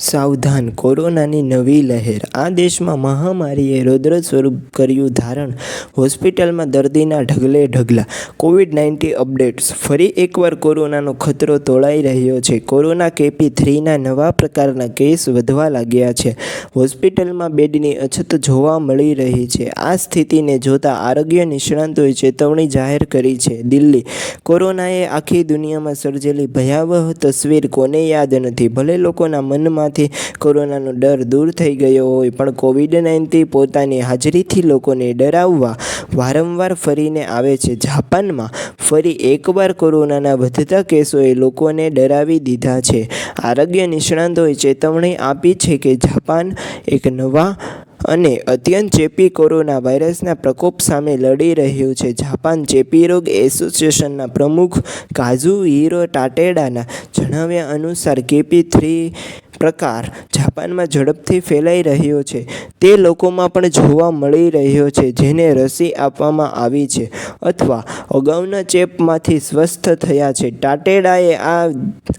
સાવધાન. કોરોનાની નવી લહેર. આ દેશમાં મહામારીએ રૌદ્ર સ્વરૂપ કર્યું ધારણ. હોસ્પિટલમાં દર્દીના ઢગલે ઢગલા. Covid nineteen updates. ફરી એકવાર કોરોનાનો ખતરો તોળાઈ રહ્યો છે. કોરોના કેપી થ્રીના નવા પ્રકારના કેસ વધવા લાગ્યા છે. હોસ્પિટલમાં બેડની અછત જોવા મળી રહી છે. આ સ્થિતિને જોતા આરોગ્ય નિષ્ણાતોએ ચેતવણી જાહેર કરી છે. દિલ્હી. કોરોનાએ આખી દુનિયામાં સર્જેલી ભયાવહ તસવીર કોને યાદ નથી. ભલે લોકોના મનમાં માંથી કોરોનાનો ડર દૂર થઈ ગયો હોય. પણ કોવિડ નાઇન્ટીન પોતાની હાજરીથી લોકોને ડરાવવા વારંવાર ફરીને આવે છે. જાપાનમાં ફરી એકવાર કોરોનાના વધતા કેસોએ લોકોને ડરાવી દીધા છે. આરોગ્ય નિષ્ણાતોએ ચેતવણી આપી છે કે જાપાન એક નવા અને અત્યંત ચેપી કોરોના વાયરસના પ્રકોપ સામે લડી રહ્યું છે. જાપાન ચેપી રોગ એસોસિએશનના પ્રમુખ કાઝુ હીરો ટાટેડાના જણાવ્યા અનુસાર કેપી થ્રી પ્રકાર જાપાનમાં ઝડપથી ફેલાઈ રહ્યો છે. તે લોકોમાં પણ જોવા મળી રહ્યો છે, જેને રસી આપવામાં આવી છે અથવા અગાઉના ચેપમાંથી સ્વસ્થ થયા છે. ટાટેડાએ આ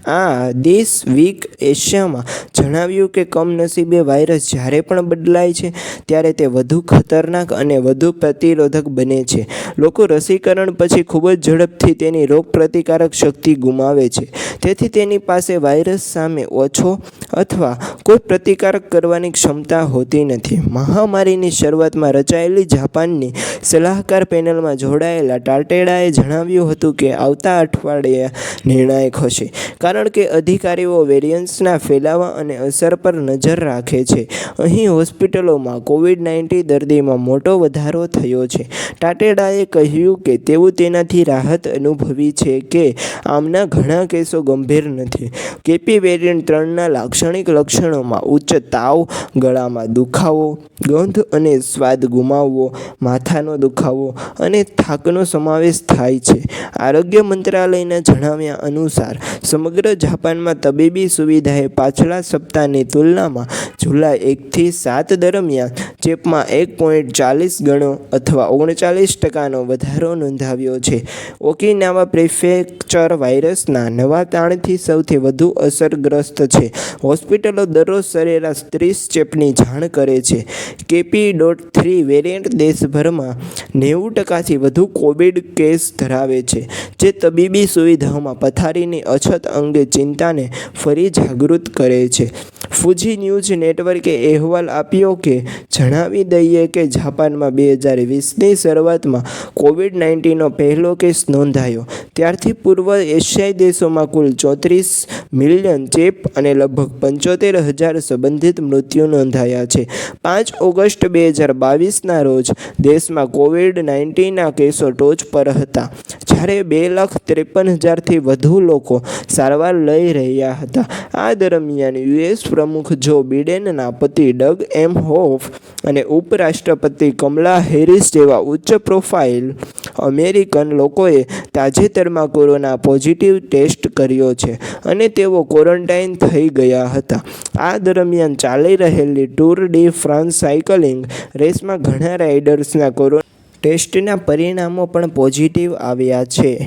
આ દિસ વીક એશિયામાં જણાવ્યું કે કમનસીબે વાયરસ જ્યારે પણ બદલાય છે, ત્યારે તે વધુ ખતરનાક અને વધુ પ્રતિરોધક બને છે. લોકો રસીકરણ પછી ખૂબ જ ઝડપથી તેની રોગપ્રતિકારક શક્તિ ગુમાવે છે. તેથી તેની પાસે વાયરસ સામે ઓછો અથવા કોઈ પ્રતિકારક કરવાની ક્ષમતા હોતી નથી. મહામારીની શરૂઆતમાં રચાયેલી જાપાનની સલાહકાર પેનલમાં જોડાયેલા ટાટેડાએ જણાવ્યું હતું કે, આવતા અઠવાડિયે નિર્ણાયક હશે, કારણ કે અધિકારીઓ વેરિયન્ટ્સના ફેલાવા અને અસર પર નજર રાખે છે. અહીં હોસ્પિટલોમાં કોવિડ નાઇન્ટીન દર્દીમાં મોટો વધારો થયો છે. ટાટેડાએ કહ્યું કે, તેઓ તેનાથી રાહત અનુભવી છે કે, આમના ઘણા કેસો ગંભીર નથી. કેપી વેરિયન્ટ ત્રણના લાક્ષણિક લક્ષણોમાં ઉચ્ચ તાવ, ગળામાં દુખાવો, ગંધ અને સ્વાદ ગુમાવવો, માથાનો દુખાવો અને થાકનો સમાવેશ થાય છે. આરોગ્ય મંત્રાલયના જણાવ્યા અનુસાર, સમગ્ર જાપાનમાં તબીબી સુવિધાએ પાછલા સપ્તાહની તુલનામાં જુલાઈ એકથી સાત દરમિયાન ચેપમાં એક પોઈન્ટ ચાલીસ ગણો અથવા ઓગણચાલીસ ટકાનો વધારો નોંધાવ્યો છે. ઓકિનાવા પ્રિફેક્ચર વાયરસના નવા તાણથી સૌથી વધુ અસરગ્રસ્ત છે. હોસ્પિટલો દરરોજ સરેરાશ ત્રીસ ચેપની જાણ કરે છે. કેપી ડોટ થ્રી વેરિયન્ટ દેશભરમાં નેવું ટકાથી વધુ કોવિડ કેસ ધરાવે છે, જે તબીબી સુવિધાઓમાં પથારીની અછત અંગે ચિંતાને ફરી જાગૃત કરે છે. ફુજી ન્યૂઝ નેટવર્કે અહેવાલ આપ્યો કે, જણાવી દઈએ કે જાપાનમાં બે હજાર વીસની શરૂઆતમાં કોવિડ નાઇન્ટીનનો પહેલો કેસ નોંધાયો. ત્યારથી પૂર્વ એશિયાઈ દેશોમાં કુલ ચોત્રીસ મિલિયન ચેપ અને લગભગ પંચોતેર હજાર સંબંધિત મૃત્યુ નોંધાયા છે. પાંચ ઓગસ્ટ બે હજાર બાવીસના રોજ દેશમાં કોવિડ નાઇન્ટીનના કેસો ટોચ પર હતા. જ્યારે બે લાખ ત્રેપન હજારથી વધુ લોકો સારવાર લઈ રહ્યા હતા. આ દરમિયાન યુએસ પ્રમુખ જો બિડેનના પતિ ડગ એમ હોફ અને ઉપરાષ્ટ્રપતિ કમલા હેરિસ જેવા ઉચ્ચ પ્રોફાઇલ અમેરિકન લોકોએ તાજેતરમાં કોરોના પોઝિટિવ ટેસ્ટ કર્યો છે અને તેઓ ક્વોરન્ટાઇન થઈ ગયા હતા. આ દરમિયાન ચાલી રહેલી ટૂર ડી ફ્રાન્સ સાયકલિંગ રેસમાં ઘણા રાઇડર્સના કોરોના ટેસ્ટના પરિણામો પણ પોઝિટિવ આવ્યા છે.